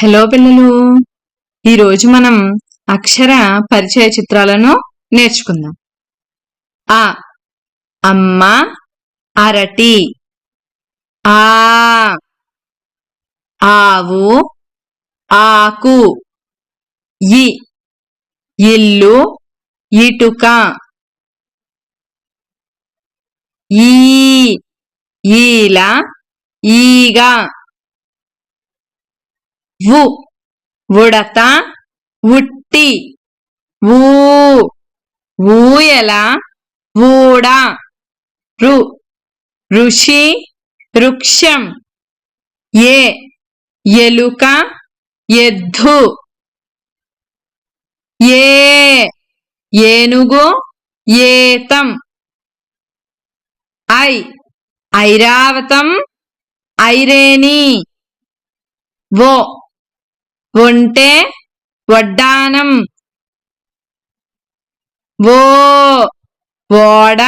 Hello పిల్లలు. ఈరోజు మనం అక్షర పరిచయ చిత్రాలను నేర్చుకుందాం. ఆ అమ్మ అరటి ఆ ఆవు ఆకు ఇ ఇల్లు ఇటుక ఈ ఈల ఈగ. వు ఉడత ఉట్టి ఊ ఊయల ఊడ రు. ఋషి. వృక్షం ఏ. ఎలుక. ఎద్దు. ఏ. ఏనుగు. ఏతం. ఐ. ఐరావతం. ఐరేణి. ఓ. ఒంటే వడ్డానం. ఓ ఓడ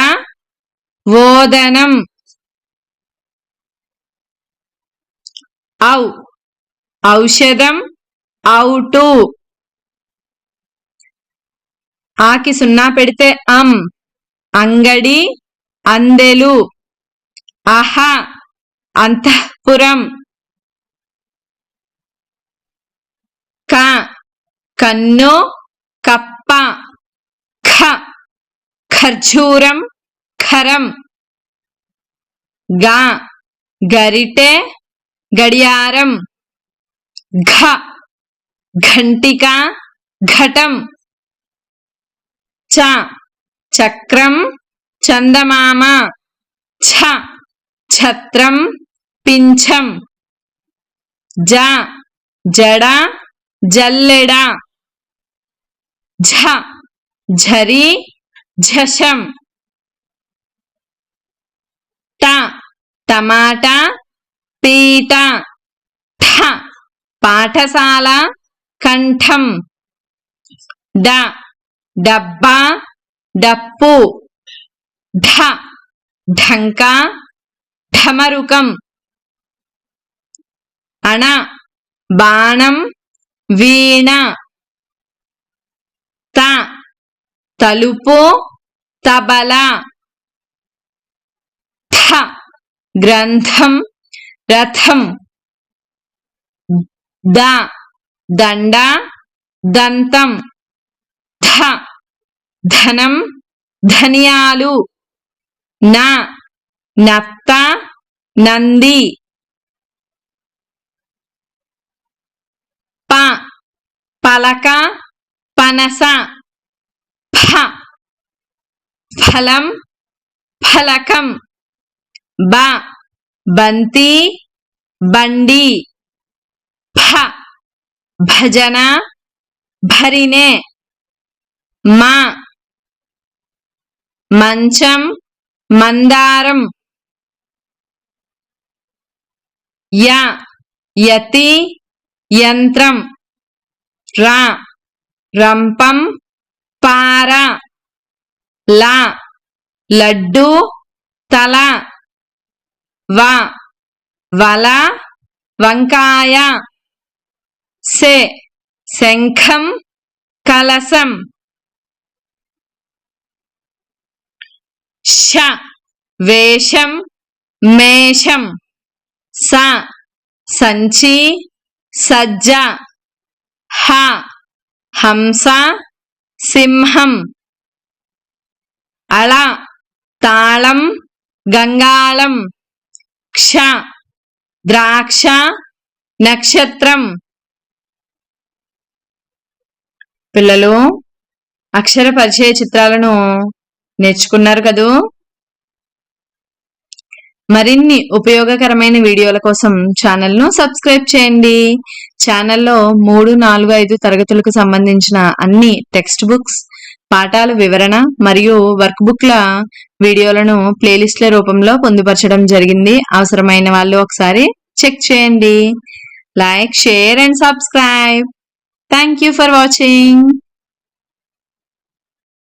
ఓదనం. ఔ ఔషధం ఔటు. ఆకి సున్నా పెడితే అం. అంగడి అందెలు. అహ అంతఃపురం. కన్ను కప్ప ఖ ఖర్జూరం ఖరం. గా గరిటె గడియారం. ఘ ఘంటిక ఘటం. చ చక్రం చందమామ. ఛ ఛత్రం పింఛం. జ జడ జల్లెడ. ఝ ఝరి ఝషం. ట టమాటా పీట. ఠ పాఠశాల కంఠం. డ డబ్బా డప్పు. ఢ ఢంకా ఢమరుకం. అణ బాణం వీణ. తలుపు తబల థ గ్రంథం రథం ద దండ దంతం ధ ధనం ధనియాలు న నత్త నంది ప పలక పనస. ఫ ఫలం ఫలకం. బ. బంతి బండి. ఫ. భజన భరినే మా. మంచం మందారం. య. యతి యంత్రం. రా. రంపం పార లా లడ్డు తల వ వల వంకాయ సె శంఖం కలసం. ష వేషం మేషం. స సంచి సజ్జ. హ హంస. సింహం అళ తాళం గంగాళం క్ష ద్రాక్ష నక్షత్రం పిల్లలు అక్షర పరిచయ చిత్రాలను నేర్చుకున్నారు కదూ? మరిన్ని ఉపయోగకరమైన వీడియోల కోసం ఛానల్ను సబ్స్క్రైబ్ చేయండి. ఛానల్లో మూడు నాలుగు ఐదు తరగతులకు సంబంధించిన అన్ని టెక్స్ట్ బుక్స్ పాఠాల వివరణ మరియు వర్క్ బుక్ల వీడియోలను ప్లేలిస్ట్ల రూపంలో పొందుపరచడం జరిగింది. అవసరమైన వాళ్ళు ఒకసారి చెక్ చేయండి. Like share and subscribe. Thank you for watching.